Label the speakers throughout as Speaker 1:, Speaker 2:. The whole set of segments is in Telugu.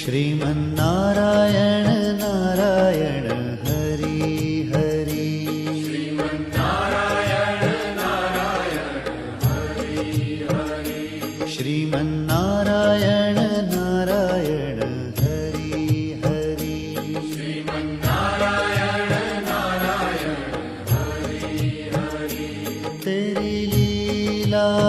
Speaker 1: श्रीमन्नारायण नारायण हरि हरि। श्रीमन्नारायण नारायण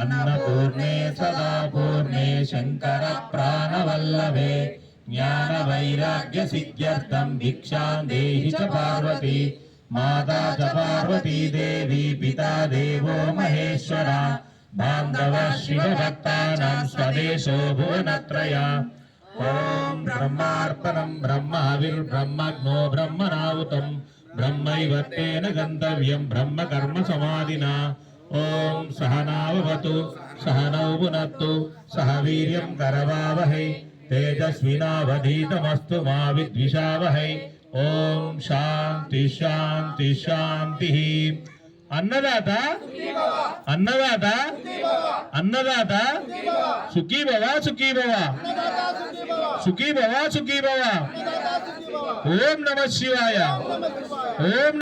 Speaker 2: अन्नपूर्णे सदा पूर्णे शङ्कर प्राणवल्लभे ज्ञानवैराग्यसिद्ध्यर्थम् भिक्षां देहि च पार्वती माता च पार्वती देवी पिता देवो महेश्वरा बान्धवः शिवभक्तानां स्वदेशो भुवनत्रया ॐ ब्रह्मार्पणम् ब्रह्माविर्ब्रह्मज्ञो ब्रह्मणाहुतम् ब्रह्मैव तेन गन्तव्यम् ఓం సహనావతు సహనౌనత్తు సహ వీర్యం కరవావహై తేజస్వినావధీతమస్తు మా విద్విషావహై ఓం శాంతి శాంతి శాంతి అన్నదాత అన్నదాత అన్నదాత సుఖీభవ సుఖీభవ సుఖీభవ సుఖీభవ ఓం నమ శివాయ ఓం